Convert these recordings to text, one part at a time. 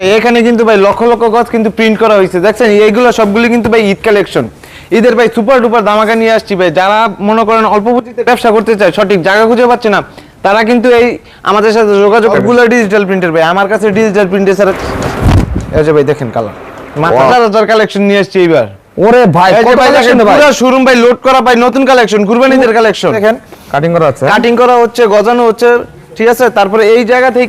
এখানে কিন্তু ভাই লক্ষ লক্ষ গজ কিন্তু প্রিন্ট করা হয়েছে। দেখছেন এইগুলো সবগুলো কিন্তু ভাই ঈদ কালেকশন ঈদের ভাই সুপার ডুপার দামাকা নিয়ে আসছি ভাই। যারা মনে করেন অল্প পুঁজিতে ব্যবসা করতে চায় সঠিক জায়গা খুঁজে পাচ্ছে না তারা কিন্তু এই আমাদের সাথে যোগাযোগগুলো ডিজিটাল প্রিন্টের ভাই। আমার কাছে ডিজিটাল প্রিন্টের ছাড়া এই যে ভাই দেখেন কালার. হাজার হাজার কালেকশন নিয়ে আসছি এইবার। ওরে ভাই কত রে ভাই? পুরো শোরুম ভাই লোড করা ভাই নতুন কালেকশন কুরবানিদের কালেকশন দেখেন কাটিং করা আছে। কাটিং করা হচ্ছে গজানো হচ্ছে ঠিক আছে? তারপরে এই জায়গা থেকে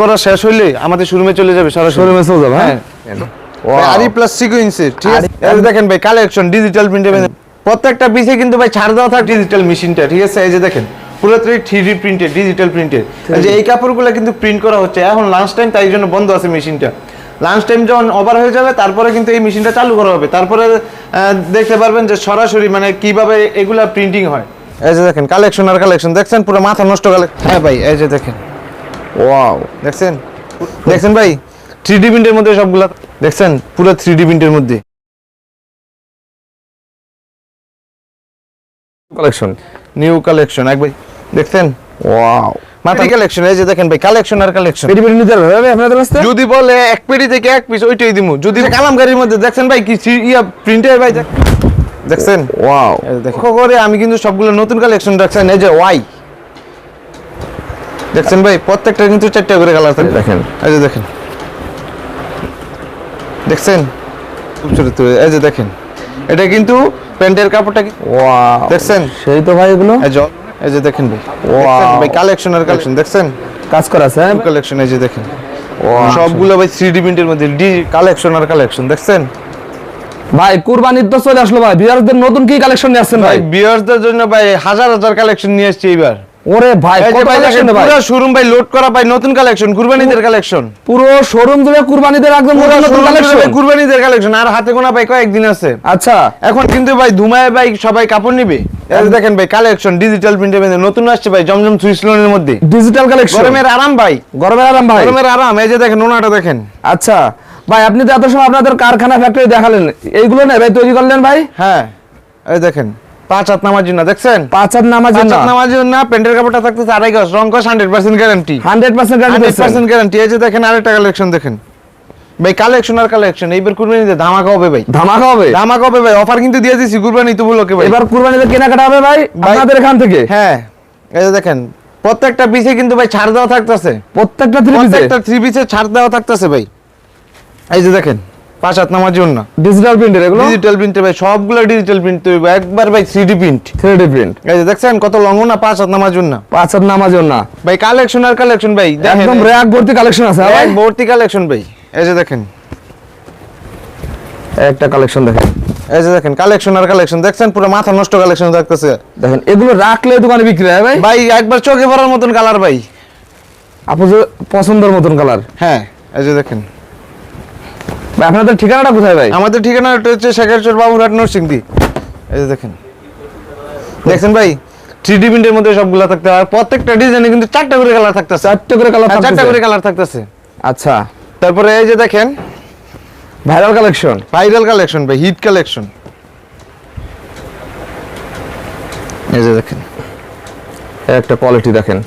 করা শেষ হইলে আমাদের শোরুমে চলে যাবে সরাসরি। শোরুমে চলে যাবে হ্যাঁ? ভাই, আরি প্লাস সিকোয়েন্সের ঠিক আছে? এই দেখেন ভাই কালেকশন ডিজিটাল প্রিন্টের প্রত্যেকটা পিসে কিন্তু ভাই ছাড় দেওয়া থাকে ডিজিটাল মেশিনটা ঠিক আছে? এই যে দেখেন পুরো three D printed digital printed যে এই কাপড়গুলো কিন্তু প্রিন্ট করা হচ্ছে। এখন লাঞ্চ টাইম তাই জন্য বন্ধ আছে মেশিনটা লাঞ্চ টাইম যখন ওভার হয়ে যাবে তারপরে কিন্তু এই মেশিনটা চালু করা হবে। তারপরে দেখতে পারবেন যে সরাসরি মানে কীভাবে এগুলা প্রিন্টিং হয়। এই যে দেখেন কালেকশন আর কালেকশন দেখছেন? পুরো মাথা নষ্ট কালেকশন হ্যাঁ ভাই এই যে দেখেন। ওয়াও দেখছেন? দেখছেন ভাই? থ্রি ডি প্রিন্টের মধ্যে সবগুলা। দেখছেন? পুরো থ্রি ডি প্রিন্টের মধ্যে। কালেকশন নিউ কালেকশন একবার দেখছেন? ওয়াও মাথা কালেকশন এই যে দেখেন ভাই কালেকশন আর কালেকশন পেটি পেটি নিতে ভাই আপনাদের কাছে? যদি বলে এক পেটি থেকে এক পিস ওইটাই দিমু। যদি কালামকারীর মধ্যে দেখছেন ভাই কি ইয়া প্রিন্টের ভাই? দেখছেন? ওয়াও। লক্ষ্য করে আমি কিন্তু সবগুলো নতুন কালেকশন রাখছেন এই যে ওয়াই দেখছেন ভাই প্রত্যেকটা কিন্তু চারটা করে কালার থাকে দেখেন। এই যে দেখেন। দেখছেন? খুব ছোট এই যে দেখেন। এটা কিন্তু প্যান্টের কাপড়টা কি? ওয়াও। দেখছেন? সেই তো ভাই এগুলো? এই যে এই যে দেখেন ভাই. দেখছেন ভাই কালেকশনের কালেকশন দেখছেন? কাজ করা আছে হ্যাঁ? কালেকশন এই যে দেখেন. সবগুলো ভাই থ্রি ডি প্রিন্টের মধ্যে ডি কালেকশন আর কালেকশন দেখছেন? ভাই কুরবানির তো চলে আসলো ভাই। বিয়ারদের নতুন কি কালেকশন নিয়ে আসছেন ভাই বিয়ার্সদের জন্য ভাই হাজার হাজার কালেকশন নিয়ে আসছি এইবার। ওরে ভাই ভাই পুরো শোরুম ভাই লোড করা ভাই নতুন কালেকশন কুরবানিদের কালেকশন পুরো শোরুম জুড়ে কুরবানিদের একদম নতুন কালেকশন কুরবানিদের কালেকশন আর হাতে গোনা ভাই কয়েকদিন আছে। আচ্ছা। এখন কিন্তু ভাই ধুমায় ভাই সবাই কাপড় নিবে। এই দেখেন ভাই কালেকশন ডিজিটাল প্রিন্টের মধ্যে নতুন আসছে ভাই জমজম সুইস লোনের মধ্যে। ডিজিটাল কালেকশন গরমের আরাম ভাই। গরমের আরাম ভাই? গরমের আরাম এই যে দেখেন ওনাটা দেখেন। আচ্ছা। ভাই আপনি তো এত সময় আপনাদের কারখানা ফ্যাক্টরি দেখালেন এইগুলো না ভাই তৈরি করলেন ভাই? হ্যাঁ এই দেখেন। পাঁচ হাত নামার জন্য দেখছেন? পাঁচ হাত পাঁচ নামার জন্য প্যান্টের কাপড়টা থাকতেছে আড়াই গজ রং কস hundred percent guarantee hundred percent hundred percent guarantee এই যে দেখেন আরেকটা কালেকশন দেখেন। ভাই কালেকশন আর কালেকশন এইবার কুরবানিতে ধামাকা হবে ভাই। ধামাকা হবে? ধামাকা হবে ভাই অফার কিন্তু দিয়ে দিছি কুরবানি তো ভাই। এবার কুরবানিতে কেনাকাটা হবে ভাই আপনাদের এখান থেকে? হ্যাঁ এই যে দেখেন প্রত্যেকটা পিসে কিন্তু ভাই ছাড় দেওয়া থাকতেছে। প্রত্যেকটা থ্রি পিসে প্রত্যেকটা থ্রি পিসে ছাড় দেওয়া থাকতেছে ভাই। এই যে দেখেন পাঁচ হাত নামার জন্য ডিজিটাল প্রিন্টের এগুলো? ডিজিটাল প্রিন্টে ভাই সবগুলো ডিজিটাল প্রিন্ট তৈরি একবার ভাই থ্রি প্রিন্ট থ্রি প্রিন্ট এই যে দেখছেন কত না পাঁচ হাত নামার জন্য। পাঁচ হাত নামাজের না ভাই কালেকশন আর কালেকশন ভাই দেখেন। একদম র্যাক ভর্তি কালেকশন আছে ভাই? ভর্তি কালেকশন ভাই এই যে দেখেন। একটা কালেকশন দেখেন। এই যে দেখেন কালেকশন আর কালেকশন দেখছেন পুরো মাথা নষ্ট কালেকশন থাকতেছে। দেখেন এগুলো রাখলে দোকানে বিক্রি হয় ভাই? ভাই একবার চোখে পড়ার মতন কালার ভাই। আপু যে পছন্দের মতন কালার হ্যাঁ এই যে দেখেন। আপনাদের ঠিকানাটা কোথায় ভাই? আমাদের ঠিকানা হচ্ছে শেখারচর বাবুরহাট নরসিংদী। এই যে দেখেন। দেখছেন ভাই থ্রি ডি প্রিন্টের মধ্যে সবগুলো থাকতে আর প্রত্যেকটা ডিজাইনে কিন্তু চারটা করে কালার থাকতেছে। চারটে করে কালার হ্যাঁ, চারটা করে কালার থাকতেছে। আচ্ছা। তারপরে এই যে দেখেন ভাইরাল কালেকশন ভাইরাল কালেকশন ভাই হিট কালেকশন এই যে দেখেন একটা কোয়ালিটি দেখেন।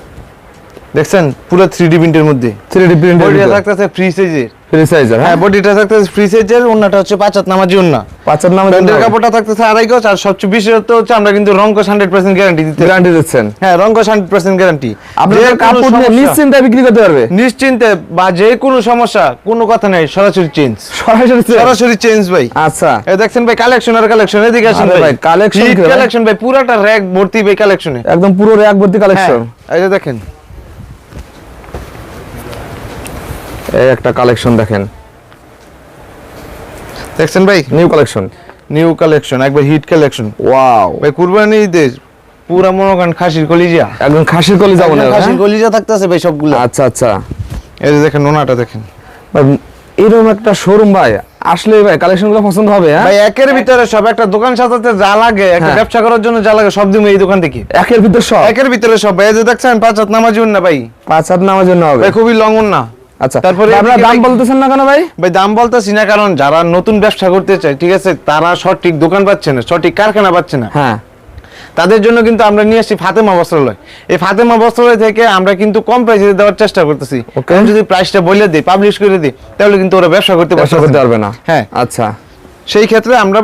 দেখছেন? পুরো থ্রি ডি প্রিন্টের মধ্যে। থ্রি ডি বডিটা প্রিন্টের থাকতেছে ফ্রি সাইজের ফ্রি সাইজের হ্যাঁ? হ্যাঁ বডিটা থাকতেছে ফ্রি সাইজের ওন্নাটা হচ্ছে পাঁচ হাত নামার জন্য পাঁচ হাত নামাজের প্যান্টের কাপড়টা থাকতেছে আড়াই গজ আর সবচেয়ে বিশেষত হচ্ছে আমরা কিন্তু রঙ্কশ হান্ড্রেড পার্সেন্ট গ্যারান্টি দিতে গ্যারান্টি দিচ্ছেন? হ্যাঁ রঙ্কশ হান্ড্রেড পার্সেন্ট গ্যারান্টি আপনাদের কাপড় নিয়ে নিশ্চিন্তে বিক্রি করতে পারবে। নিশ্চিন্তে বা যে কোনো সমস্যা কোনো কথা নেই সরাসরি চেঞ্জ সরাসরি? সরাসরি চেঞ্জ ভাই। আচ্ছা। এই দেখছেন ভাই কালেকশন আর কালেকশন এদিকে আসেন ভাই। কালেকশন? কালেকশন ভাই? পুরাটা র‍্যাক ভর্তি ভাই কালেকশনে একদম পুরো র্যাক ভর্তি কালেকশন এই যে দেখেন এই একটা কালেকশন দেখেন। দেখছেন ভাই? নিউ কালেকশন নিউ কালেকশন একবার হিট কালেকশন ওয়াও ভাই কুরবানি ঈদে পুরা মনে করেন খাসির কলিজা। একদম খাসির কলি যাব না একদম খাসির কলিজা থাকতেছে ভাই সবগুলো। আচ্ছা আচ্ছা। এই যে দেখেন নোনাটা দেখেন। এরকম একটা শোরুম ভাই আসলে ভাই কালেকশনগুলো পছন্দ হবে হ্যাঁ? ভাই একের ভিতরে সব একটা দোকান সাজাতে যা লাগে একটা হ্যাঁ। ব্যবসা করার জন্য যা লাগে সব দিমু এই দোকান থেকে। একের ভিতরে সব? একের ভিতরে সব। ভাই এই যে দেখছেন পাঁচ হাত নামাজ না ভাই। পাঁচ হাত নামার না হবে। ভাই খুবই লঙ্ঘন না আচ্ছা তারপরে দাম বলতেছেন না কেন ভাই? ভাই দাম বলতেছি না কারণ যারা নতুন ব্যবসা করতে চায় ঠিক আছে তারা সঠিক দোকান পাচ্ছে না সঠিক কারখানা পাচ্ছে না। হ্যাঁ। তাদের জন্য কিন্তু আমরা নিয়ে আসছি ফাতেমা বস্ত্রালয়। এই ফাতেমা বস্ত্রালয় থেকে আমরা কিন্তু কম প্রাইসে দেওয়ার চেষ্টা করতেছি. যদি প্রাইসটা বলে দিই পাবলিশ করে দিই তাহলে কিন্তু ওরা ব্যবসা করতে ব্যবসা করতে পারবে না। হ্যাঁ। আচ্ছা। সেই ক্ষেত্রে আমরা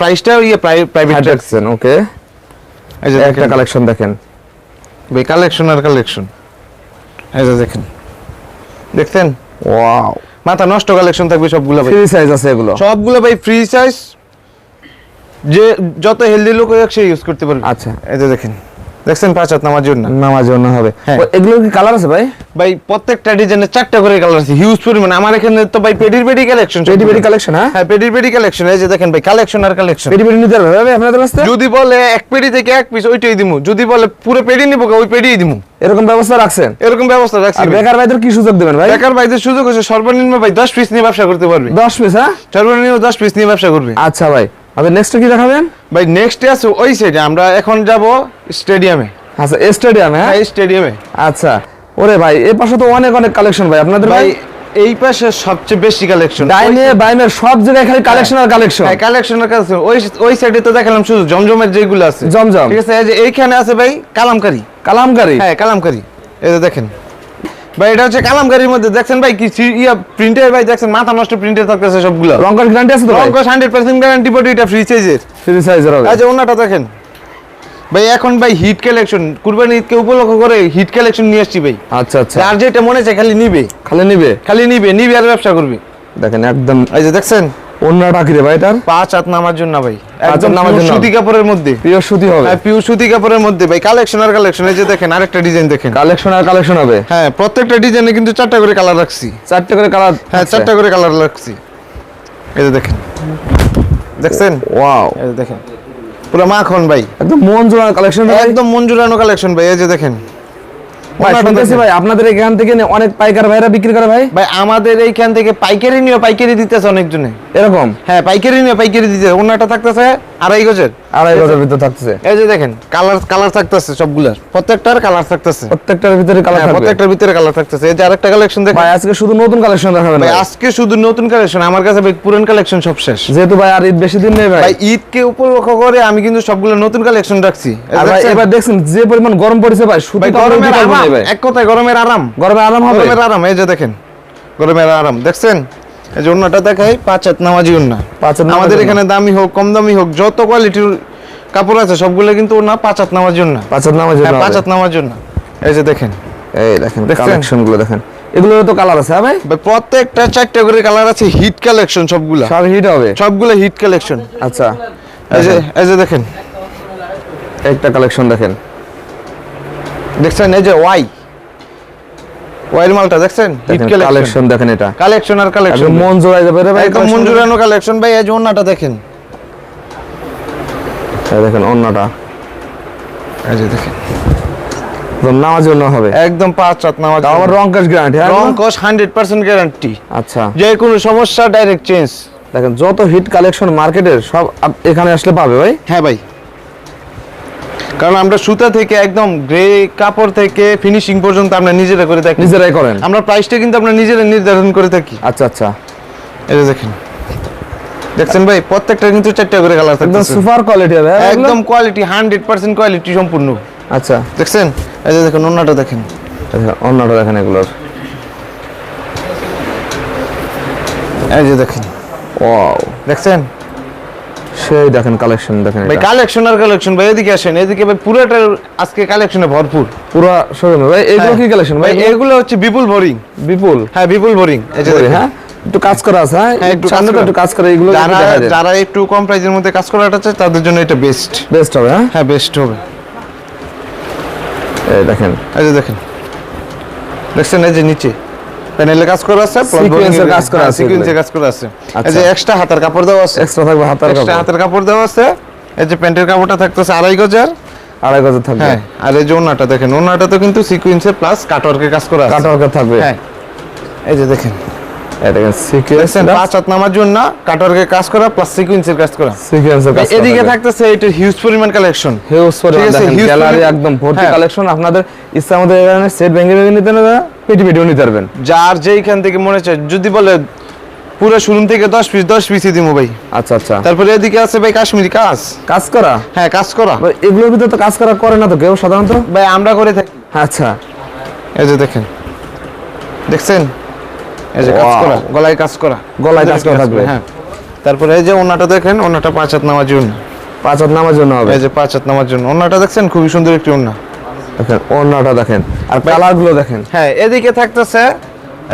প্রাইসটা ইয়ে প্রাইভেট দেখছেন ওকে এই যে একটা কালেকশন দেখেন। ভাই কালেকশন আর কালেকশন এই যে দেখেন। দেখছেন? ওয়াও মাথা নষ্ট কালেকশন থাকবে সবগুলো ভাই। ফ্রি সাইজ আছে এগুলো। সবগুলো ভাই ফ্রি সাইজ যে যত হেলদি লোক হয় সে ইউজ করতে পারবে। আচ্ছা। এই যে দেখেন। দেখছেন পাঁচ হাত নামার জন্য? নামার জন্য হবে। হ্যাঁ। এগুলো কি কালার আছে ভাই? ভাই প্রত্যেকটা ডিজাইনের চারটা করে কালার আছে হিউজ পরিমাণ। আমার এখানে তো ভাই পেডির পেডি কালেকশন পেডি পেডি কালেকশন হ্যাঁ? হ্যাঁ পেডির পেডি কালেকশন এই যে দেখেন ভাই কালেকশন আর কালেকশন পেডি পেডি নিতে পারবে ভাই আপনাদের কাছে? যদি বলে এক পেডি থেকে এক পিস ওইটাই দিমু। যদি বলে পুরো পেডি নিবো ওই পেডিই দিমু। এরকম ব্যবস্থা রাখছেন? এরকম ব্যবস্থা রাখছি বেকার ভাইদের কি সুযোগ দেবেন ভাই? বেকার ভাইদের সুযোগ হচ্ছে সর্বনিম্ন ভাই দশ পিস নিয়ে ব্যবসা করতে পারবে। দশ পিস হ্যাঁ? সর্বনিম্ন দশ পিস নিয়ে ব্যবসা করবে। আচ্ছা ভাই। আপনি নেক্সট কি দেখাবেন? ভাই নেক্সট আছে ওই সাইডে আমরা এখন যাব স্টেডিয়ামে আচ্ছা স্টেডিয়ামে হ্যাঁ? হ্যাঁ স্টেডিয়ামে আচ্ছা ওরে ভাই এই পাশে তো অনেক অনেক কালেকশন ভাই আপনাদের ভাই এই পাশে সবচেয়ে বেশি কালেকশন ডাইনে বাইমের সব জায়গায় খালি কালেকশন আর কালেকশন হ্যাঁ কালেকশনের কাছে ওই ওই সাইডে তো দেখালাম শুধু জমজমের যেগুলো আছে। জমজম। ঠিক আছে এই যে এইখানে আছে ভাই কালামকারি। কালামকারি? হ্যাঁ কালামকারি। এই দেখেন। ভাই এটা হচ্ছে কালামকারির মধ্যে। দেখছেন ভাই কি ইয়া প্রিন্টের ভাই দেখছেন মাথা নষ্ট প্রিন্টের থাকতেছে সবগুলো। রংকার গ্যারান্টি আছে তো হান্ড্রেড পার্সেন্ট গ্যারান্টি বডি এটা ফ্রি সাইজের ফ্রি সাইজের হবে। যে ওনাটা দেখেন। ভাই এখন ভাই হিট কালেকশন কুরবানি ঈদকে উপলক্ষ করে হিট কালেকশন নিয়ে আসছি ভাই। আচ্ছা আচ্ছা। আর যেটা মনে চায় খালি নিবে। খালি নিবে? খালি নিবে নিবে আর ব্যবসা করবে। দেখেন একদম এই যে দেখছেন? অন্যটা কি রে ভাই এটার? পাঁচ হাত নামার জন্য ভাই। একদম নামার জন্য। সুতি কাপড়ের মধ্যে। প্রিয় সুতি হবে। হ্যাঁ সুতি কাপড়ের মধ্যে। ভাই কালেকশন আর কালেকশন এই যে দেখেন আরেকটা ডিজাইন দেখেন। কালেকশন আর কালেকশন হবে। হ্যাঁ প্রত্যেকটা ডিজাইনে কিন্তু চারটা করে কালার রাখছি। চারটে করে কালার হ্যাঁ চারটা করে কালার রাখছি। এই যে দেখেন। দেখছেন? ওয়াও এই যে দেখেন। পুরো মাখন ভাই। একদম মন জোড়ানো কালেকশন একদম মঞ্জুরানো কালেকশন ভাই। এই যে দেখেন। শুনতেছি ভাই আপনাদের এখান থেকে অনেক পাইকার ভাইরা বিক্রি করে ভাই? ভাই আমাদের এইখান থেকে পাইকারি নিয়ে পাইকারি দিতেছে অনেকজনে। এরকম? হ্যাঁ পাইকারি নিয়ে পাইকারি দিতেছে। ওনাটা থাকতেছে আড়াই গজের? আড়াই গজের ভিতর থাকতেছে। এই যে দেখেন কালার কালার থাকতেছে প্রত্যেকটার কালার থাকতেছে। প্রত্যেকটার ভিতরে কালার হ্যাঁ, থাকবে। প্রত্যেকটার ভিতরে কালার থাকতেছে। এই যে আরেকটা কালেকশন দেখেন। ভাই আজকে শুধু নতুন কালেকশন দেখাবেন ভাই ভাই। আজকে শুধু নতুন কালেকশন আমার কাছে ভাই পুরান কালেকশন সব শেষ। যেহেতু ভাই আর ঈদ বেশি দিন নেই ভাই। ভাই ঈদকে উপলক্ষ করে আমি কিন্তু সবগুলো নতুন কালেকশন রাখছি। আর ভাই দেখছেন? এবার দেখছেন যে পরিমাণ গরম পড়েছে ভাই শুধু গরমের আরাম। এক কথায় গরমের আরাম। গরমে আরাম হবে। গরমের আরাম এই যে দেখেন। গরমের আরাম। দেখছেন? এই যে অন্যটা দেখাই পাঁচ হাত নামাজি ওন্না পাঁচ হাত আমাদের এখানে দামি হোক কম দামি হোক যত কোয়ালিটির কাপড় আছে সবগুলো কিন্তু ওনা পাঁচ হাত নামার জন্য পাঁচ হাত নামার জন্য হ্যাঁ পাঁচ হাত নামার জন্য এই যে দেখেন। এই দেখেন দেখছেন? কালেকশনগুলো দেখেন। এগুলো তো কালার আছে হ্যাঁ ভাই? ভাই প্রত্যেকটা চারটা করে কালার আছে হিট কালেকশন সবগুলা। সব হিট হবে? সবগুলো হিট কালেকশন আচ্ছা। এই যে এই যে দেখেন। একটা কালেকশন দেখেন। দেখছেন? এই যে ওয়াই ওয়াইয়ের মালটা দেখছেন? কালেকশন দেখেন এটা। কালেকশন আর কালেকশন একদম মন জোড়াই যাবে রে ভাই একদম কালেকশন ভাই এই যে ওন্নাটা দেখেন। এই দেখেন অন্যটা এই যে দেখেন। একদম নামার জন্য হবে। একদম পাঁচ রাত নামাজ তাও আবার গ্যারান্টি রং কস হান্ড্রেড পার্সেন্ট গ্যারান্টি আচ্ছা। যে কোনো সমস্যা ডাইরেক্ট চেঞ্জ দেখেন যত হিট কালেকশন মার্কেটের সব এখানে আসলে পাবে ভাই। হ্যাঁ ভাই। কারণ আমরা সুতা থেকে একদম গ্রে কাপড় থেকে ফিনিশিং পর্যন্ত আমরা নিজেরা করে থাকি। নিজেরাই করেন? আমরা প্রাইসটা কিন্তু আমরা নিজেরা নির্ধারণ করে থাকি। আচ্ছা আচ্ছা। এই দেখেন। দেখছেন ভাই প্রত্যেকটা কিন্তু চারটা করে কালার একদম সুপার কোয়ালিটি হবে হ্যাঁ একদম কোয়ালিটি হান্ড্রেড পার্সেন্ট কোয়ালিটি সম্পূর্ণ। আচ্ছা। দেখছেন? এই যে দেখেন অন্যটা দেখেন। অন্যটা দেখেন এগুলোর। এই যে দেখেন। ওয়াও। দেখছেন? সেই দেখেন কালেকশন দেখেন ভাই। কালেকশন আর কালেকশন ভাই এদিকে আসেন এদিকে ভাই পুরোটা আজকে কালেকশনে ভরপুর। পুরো শোরুমে ভাই এগুলো কি কালেকশন ভাই এগুলো হচ্ছে বিপুল বোরিং বিপুল? হ্যাঁ বিপুল বোরিং এই যে হ্যাঁ? একটু কাজ করা আছে হ্যাঁ? হ্যাঁ, একটু করা। একটু কাজ করে এগুলো যারা যারা একটু কম প্রাইসের মধ্যে কাজ করাটা চায় তাদের জন্য এটা বেস্ট বেস্ট হবে হ্যাঁ? হ্যাঁ বেস্ট হবে। এই দেখেন। এই যে দেখেন। দেখছেন এই যে নিচে। প্যানেলে কাজ করা আছে এর কাজ করা আছে সিকোয়েন্সে এগুলো। কাজ করা আছে। এই আচ্ছা। যে এক্সট্রা হাতার কাপড় দেওয়া আছে। এক্সট্রা থাকবে হাতার এক্সট্রা কাপড়। হাতের কাপড় দেওয়া আছে। এই যে প্যান্টের কাপড়টা থাকতেছে আড়াই গজার। আড়াই গজ থাকবে। হ্যাঁ আর এই যে ওনাটা দেখেন ওনাটা তো কিন্তু সিকোয়েন্সে প্লাস কাটওয়ার্কের কাজ করা আছে। কাটওয়ার্ক থাকবে। হ্যাঁ। এই যে দেখেন। এই দেখেন সিকোয়েন্স দেখছেন পাঁচ হাত নামার জন্য কাটওয়ার্কের কাজ করা প্লাস সিকোয়েন্সের কাজ করা। সিকোয়েন্সের কাজ এদিকে থাকতেছে এটা হিউজ পরিমাণ কালেকশন হিউজ আছে, গ্যালারি পরিমাণ- একদম ভর্তি হ্যাঁ। কালেকশন আপনাদের ইচ্ছা আমাদের সেট ভেঙে ভেঙে নিতে না পেটি পেটিও নিতে পারবেন যার যেইখান থেকে মনে চায় যদি বলে পুরো শোরুম থেকে দশ পিস দশ পিসই দিব ভাই। আচ্ছা আচ্ছা। তারপরে এদিকে আছে ভাই কাশ্মীরি কাজ কাজ করা? হ্যাঁ কাজ করা। এগুলোর ভিতরে তো কাজ করা করে না তো কেউ সাধারণত? ভাই আমরা করে থাকি। আচ্ছা। এই যে দেখেন। দেখছেন? এই যে কাজ করা গলায় কাজ করা। গলায় কাজ করা থাকবে। হ্যাঁ। তারপরে এই যে ওনাটা দেখেন ওনাটা পাঁচ হাত নামার জন্য পাঁচ হাত নামার জন্য হবে। এই যে পাঁচ হাত নামার জন্য ওনাটা দেখছেন? খুবই সুন্দর একটি ওনা দেখেন ওড়নাটা দেখেন আর কালারগুলো দেখেন। হ্যাঁ এদিকে থাকতেছে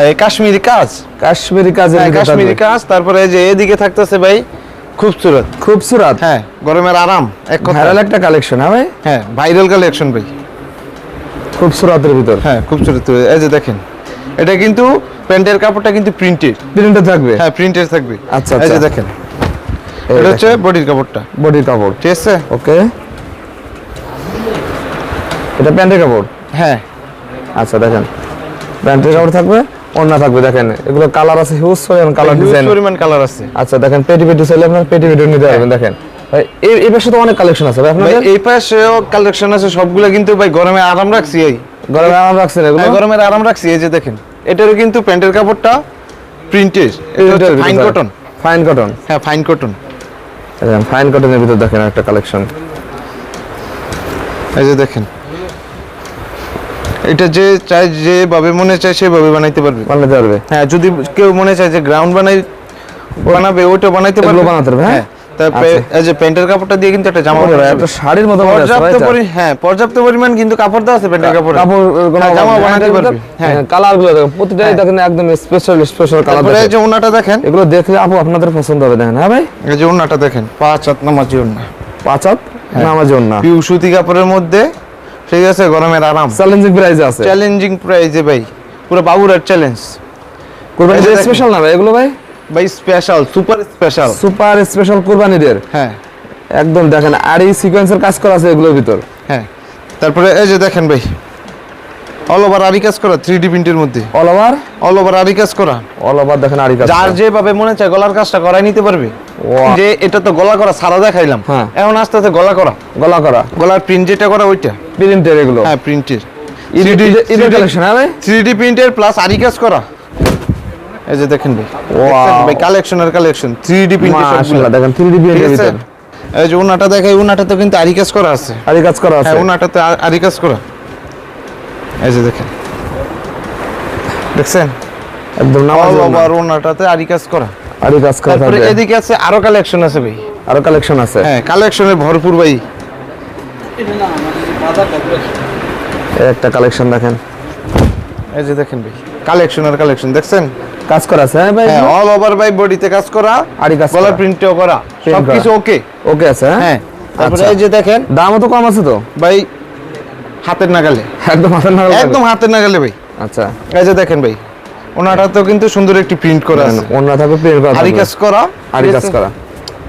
এই কাশ্মীরি কাজ কাশ্মীরি কাজের হ্যাঁ কাশ্মীরি কাজ তারপরে এই যে এদিকে থাকতেছে ভাই খুবসুরত। খুবসুরাত? হ্যাঁ গরমের আরাম এক কথা ভাইরাল একটা কালেকশন হ্যাঁ ভাই? হ্যাঁ ভাইরাল কালেকশন ভাই। খুবসুরাতের ভিতর। হ্যাঁ খুবসুরত। এই যে দেখেন এটা কিন্তু প্যান্টের কাপড়টা কিন্তু প্রিন্টেড প্রিন্টে থাকবে? হ্যাঁ প্রিন্টেড থাকবে। আচ্ছা, এই যে আচ্ছা। দেখেন এটা হচ্ছে বডির কাপড়টা। বডির কাপড়। ঠিক আছে? ওকে এটা প্যান্টের কাপড়? হ্যাঁ। আচ্ছা দেখেন। প্যান্টের কাপড় থাকবে ওড়না থাকবে দেখেন। এগুলো কালার আছে হিউজ কালার হিউজ ডিজাইন পরিমাণ কালার আছে। আচ্ছা দেখেন পেটি পেটি চাইলে আপনার পেটি পেটি নিতে পারবেন দেখেন। ভাই, এই এই পাশে তো অনেক কালেকশন আছে। আপনাদের? এই পাশেও কালেকশন আছে সবগুলো কিন্তু ভাই গরমে আরাম রাখছি এই। গরমে আরাম রাখছেন এগুলো? হ্যাঁ, গরমের আরাম রাখছি এই যে দেখেন। এটারও কিন্তু প্যান্টের কাপড়টা প্রিন্টেড এটা ফাইন কটন ফাইন কটন হ্যাঁ ফাইন কটন দেখেন ফাইন কটনের ভিতর দেখেন একটা কালেকশন এই যে দেখেন। এটা যে চাই যেভাবে মনে চায় সেভাবে বানাইতে পারবে। বানাতে পারবে। হ্যাঁ যদি কেউ মনে চায় যে গ্রাউন্ড বানাই বানাবে ওটা বানাইতে পারবে। বানাতে পারবে, হ্যাঁ? তারপরে এই যে প্যান্টের কাপড়টা দিয়ে কিন্তু একটা জামা বানাতে একটা শাড়ির মতো পর্যাপ্ত এটা। পরি হ্যাঁ পর্যাপ্ত পরিমাণ কিন্তু কাপড় দেওয়া আছে প্যান্টের কাপড়। কাপড় কোনো হ্যাঁ, জামা বানাতে পারবে। হ্যাঁ। হ্যাঁ, কালারগুলো দেখেন প্রতিটাই দেখেন একদম স্পেশাল স্পেশাল কালার তারপরে এই যে ওনাটা দেখেন। এগুলো দেখলে আপু আপনাদের পছন্দ হবে দেখেন হ্যাঁ ভাই? এই যে ওনাটা দেখেন। পাঁচ হাত নামাজি ওনা পাঁচ হাত নামাজ না পিউ সুতি কাপড়ের মধ্যে ঠিক আছে গরমের আরাম। চ্যালেঞ্জিং প্রাইসে আছে। চ্যালেঞ্জিং প্রাইজে ভাই পুরো বাবুরার চ্যালেঞ্জ কুরবানি এই স্পেশাল না ভাই এগুলো ভাই? ভাই special super special super special কুরবানিদের হ্যাঁ। একদম দেখেন আর এই সিকোয়েন্সের কাজ করা আছে এগুলোর ভিতর। হ্যাঁ। তারপরে এই যে দেখেন ভাই অল ওভার আরি কাজ করা থ্রি ডি প্রিন্টের মধ্যে। অল ওভার অল ওভার আরি কাজ করা। অল ওভার দেখেন আরি কাজ যার যেভাবে মনে চায় গলার কাজটা করাই নিতে পারবে. যে এটা তো গলা করা সারা দেখাইলাম। হ্যাঁ। এখন আস্তে আস্তে গলা করা। গলা করা। গলার প্রিন্ট যেটা করা ওইটা। প্রিন্টের এগুলো। হ্যাঁ প্রিন্টের থ্রি ডি প্রিন্টের প্লাস আরি কাজ করা। এই যে দেখেন ভাই। দেখছেন কালেকশন থ্রি ডি প্রিন্টের দেখেন 3D প্রিন্টের ভিতর। এই যে ওনাটা দেখাই ওনাটাতে কিন্তু আরি কাজ করা আছে। আরি কাজ করা আছে। হ্যাঁ ওনাটাতে আরি কাজ করা। এই যে দেখেন। দেখছেন? একদম ওভার ওনাটাতে আরি কাজ করা। আরি কাজ করা তারপরে থাকবে। এদিকে আছে আরও কালেকশন আছে ভাই। আরও কালেকশন আছে? হ্যাঁ কালেকশনে ভরপুর ভাই। একটা কালেকশন দেখেন। এই যে দেখেন ভাই কালেকশন আর কালেকশন দেখছেন? কাজ করা আছে হ্যাঁ ভাই? হ্যাঁ অল ওভার ভাই বডিতে কাজ করা আর কাজ করা। প্রিন্টও করা সবকিছু ওকে ওকে আছে হ্যাঁ? হ্যাঁ তারপরে আচ্ছা। এই যে দেখেন দামও তো কম আছে তো? ভাই হাতের নাগালে। একদম হাতের নাগালে একদম হাতের নাগালে ভাই। আচ্ছা। এই যে দেখেন ভাই ওনাটা তো কিন্তু সুন্দর একটি প্রিন্ট করা আছে অন্য থাকবে প্রিন্ট করা আরি কাজ করা আরি কাজ করা।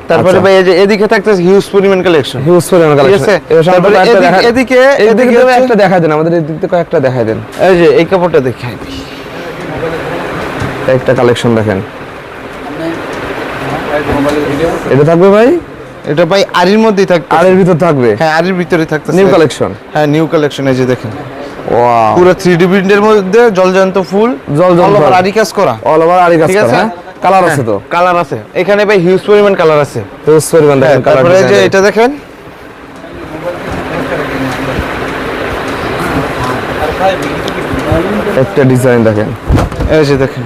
তারপরে আচ্ছা। ভাই এই যে এদিকে থাকতেছে হিউজ পরিমাণ কালেকশন হিউজ পরিমাণ কালেকশন তারপরে এদিকে এদিকে একটা দেন আমাদের এদিক কয়েকটা দেন। এই যে এই কাপড়টা দেখাই ভাই। একটা কালেকশন দেখেন। এটা থাকবে ভাই? এটা ভাই আরির মধ্যেই থাকবে আর এর ভিতর থাকবে? হ্যাঁ আরির ভিতরে থাকতেছে। নিউ কালেকশন হ্যাঁ নিউ কালেকশন এই যে দেখেন। পুরো থ্রি ডি প্রিন্টের মধ্যে জলজান্ত ফুল জলজান্ত ফুল। আরি কাজ করা। অল ওভার আরি কাজ করা হ্যাঁ? কালার আছে তো? কালার আছে। এখানে ভাই হিউজ পরিমাণ কালার আছে। হিউজ পরিমাণ হ্যাঁ, দেখেন কালার তারপরে যে এটা দেখেন। একটা ডিজাইন দেখেন। এই যে দেখেন।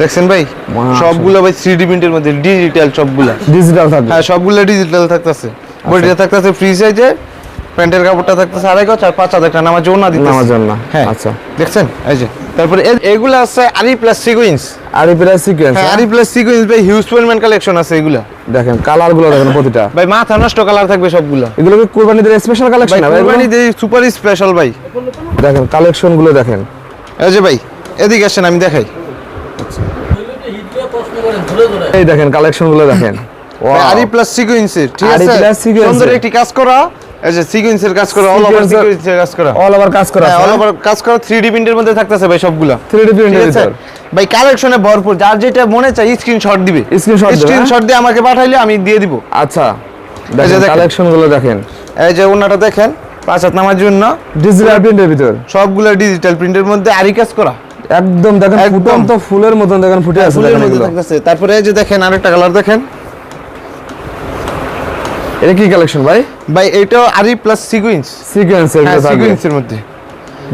দেখছেন ভাই। সবগুলো ভাই থ্রি প্রিন্টের মধ্যে ডিজিটাল সবগুলা। ডিজিটাল থাকবে। হ্যাঁ সবগুলো ডিজিটাল থাকতেছে। বডিটা থাকতেছে ফ্রি সাইজে প্যান্টের কাপড়টা থাকতেছে আড়াই গজ আর পাঁচ হাজার টাকা নামার জন্য দিতে নামার জন্য হ্যাঁ আচ্ছা। দেখছেন? এই যে তারপরে এগুলো আছে আরি প্লাস সিকুয়েন্স আর সিকোয়েন্স হ্যাঁ আরি প্লাস সিকুয়েন্স ভাই হিউজ পরিমাণ কালেকশন আছে এগুলা। দেখেন কালারগুলো দেখেন প্রতিটা। ভাই মাথা নষ্ট কালার থাকবে সবগুলো। এগুলো কি কুরবানিদের স্পেশাল ভাই কালেকশন কুরবানি দিয়ে সুপার স্পেশাল ভাই। দেখেন কালেকশনগুলো দেখেন। এই যে ভাই এদিকে আসেন আমি দেখাই। এই দেখেন কালেকশনগুলো দেখেন। ভাই, আরি প্লাস সিকুয়েন্সের ঠিক আছে? সুন্দর। একটি কাজ করা। যে সিকুয়েন্সের কাজ করা অল ওভার সিকুয়েন্সের কাজ করা। অল ওভার কাজ করা হ্যাঁ অল ওভার কাজ করা 3D প্রিন্টের মধ্যে থাকতেছে ভাই সবগুলা। 3D প্রিন্টের ভিতর। ভাই কালেকশনে ভরপুর যার যেটা মনে চাই স্ক্রিনশট দিবে। Screenshot দিবে, স্ক্রিনশট দিয়ে আমাকে পাঠাইলে আমি দিয়ে দিব। আচ্ছা। কালেকশনগুলো দেখেন এই যে ওনাটা দেখেন পাঁচ হাত নামার জন্য। ডিজিটাল প্রিন্টের ভিতর। সবগুলো ডিজিটাল প্রিন্টের মধ্যে আরি কাজ করা। একদম দেখেন। ফুটন্ত ফুলের মতন দেখেন ফুটে আছে তারপরে এই যে দেখেন আরেকটা কালার দেখেন। এটা কি কালেকশন ভাই? ভাই এটাও আরি প্লাস সিকুয়েন্স সিকোয়েন্স হ্যাঁ এগুলো থাকবে সিকুয়েন্সের মধ্যে।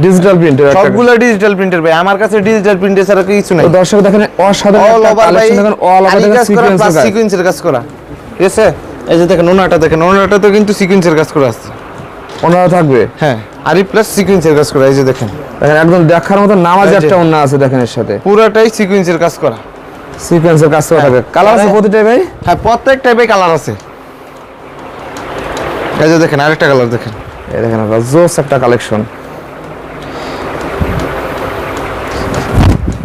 ডিজিটাল প্রিন্টের সবগুলো ডিজিটাল প্রিন্টার ভাই। আমার কাছে ডিজিটাল প্রিন্টার ছাড়া কিছু নাই। দর্শক দেখেন অসাধারণ অল একটা ওভার ভাই। কালেকশন দেখেন অল ওভার দেখেন সিকোয়েন্সের কাজ। করা। ঠিক আছে? এই যে দেখেন ওনাটা দেখেন ওনাটা তো কিন্তু সিকুয়েন্সের কাজ করা আছে। ওনারা থাকবে? হ্যাঁ আরি প্লাস সিকুয়েন্সের কাজ করা এই যে দেখেন। দেখেন একদম দেখার মতো নামাজ একটা অন্য আছে দেখেন এর সাথে। পুরোটাই সিকুয়েন্সের কাজ করা। সিকোয়েন্সের কাজ করা থাকে। কালার আছে হ্যাঁ। প্রতিটাই ভাই? হ্যাঁ প্রত্যেক টাইপের কালার আছে। এই যে দেখেন আরেকটা কালার দেখেন। এই দেখেন আপনারা জোস একটা কালেকশন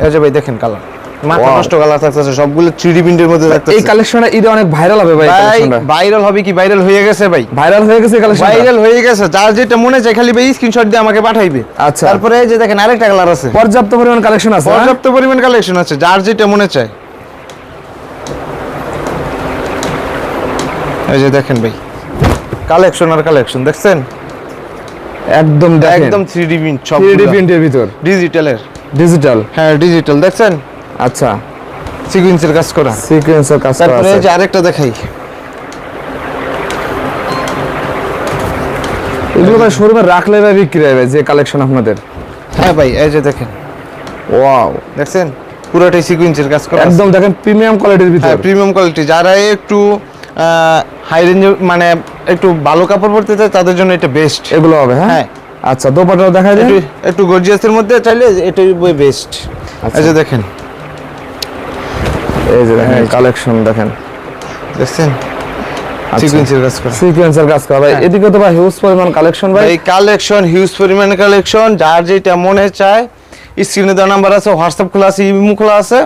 এই যে ভাই দেখেন কালার মাথা. নষ্ট কালার থাকতেছে সবগুলো থ্রি প্রিন্টের মধ্যে এই থাকতেছে। কালেকশনটা ঈদে অনেক ভাইরাল হবে ভাই কালেকশনটা ভাইরাল হবে কি? ভাইরাল হয়ে গেছে ভাই। ভাইরাল হয়ে গেছে কালেকশন ভাইরাল হয়ে গেছে। যার যেটা মনে চায় খালি ভাই স্ক্রিনশট দিয়ে আমাকে পাঠাইবে। আচ্ছা। তারপরে এই যে দেখেন আরেকটা কালার আছে। পর্যাপ্ত পরিমাণ কালেকশন আছে হ্যাঁ? পর্যাপ্ত পরিমাণ কালেকশন আছে যার যেটা মনে চায়। এই যে দেখেন ভাই। কালেকশন আর কালেকশন দেখছেন? একদম একদম থ্রি ডি প্রিন্ট সব 3D প্রিন্টের ভিতর। ডিজিটালের ডিজিটাল হ্যাঁ ডিজিটাল দেখছেন? আচ্ছা। সিকুয়েন্সের কাজ করা। সিকোয়েন্সের কাজ করা তারপরে যে আরেকটা দেখাই। এগুলো ভাই শোরুমে রাখলে ভাই বিক্রি ভাই যে কালেকশন আপনাদের। হ্যাঁ ভাই এই যে দেখেন। ওয়াও দেখছেন? পুরোটাই সিকুয়েন্সের কাজ করা একদম দেখেন প্রিমিয়াম কোয়ালিটির ভিতর। হ্যাঁ প্রিমিয়াম কোয়ালিটি যারা একটু হাই রেঞ্জ মানে একটু ভালো কাপড় পরতে চায় তাদের জন্য এটা বেস্ট এগুলো হবে হ্যাঁ? হ্যাঁ। আচ্ছা দোপাটাও দেখা যায় একটু গর্জিয়াসের মধ্যে চাইলে এটাই বেস্ট আচ্ছা। এই যে দেখেন। এই যে দেখেন হ্যাঁ। কালেকশন দেখেন। দেখছেন? আচ্ছা। কাজ করা। সিকোয়েন্সের কাজ করা। ভাই হ্যাঁ। এদিকে তো ভাই হিউজ পরিমাণ কালেকশন ভাই। এই কালেকশন হিউজ পরিমাণে কালেকশন যার যেটা মনে চায় স্ক্রিনে দেওয়া নাম্বার আছে হোয়াটসঅ্যাপ খোলা আছে ইমো খোলা আছে।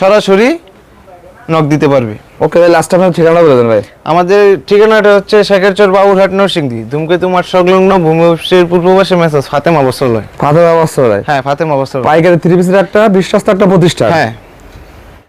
সরাসরি নক দিতে পারবে। ওকে ভাই লাস্ট আপনার ঠিকানা বলে দেন ভাই। আমাদের ঠিকানাটা হচ্ছে শেখেরচর বাবুরহাট নরসিংদী। ধূমকেতু মাঠ সংলগ্ন ভূমি অফিসের পূর্ব পাশে মেসেজ ফাতেমা বস্ত্রালয়। ফাতে ব্যবস্থা হ্যাঁ ফাতেমা বস্ত্রালয়। পাইকারি থ্রি পিসের একটা বিশ্বস্ত একটা প্রতিষ্ঠান। হ্যাঁ।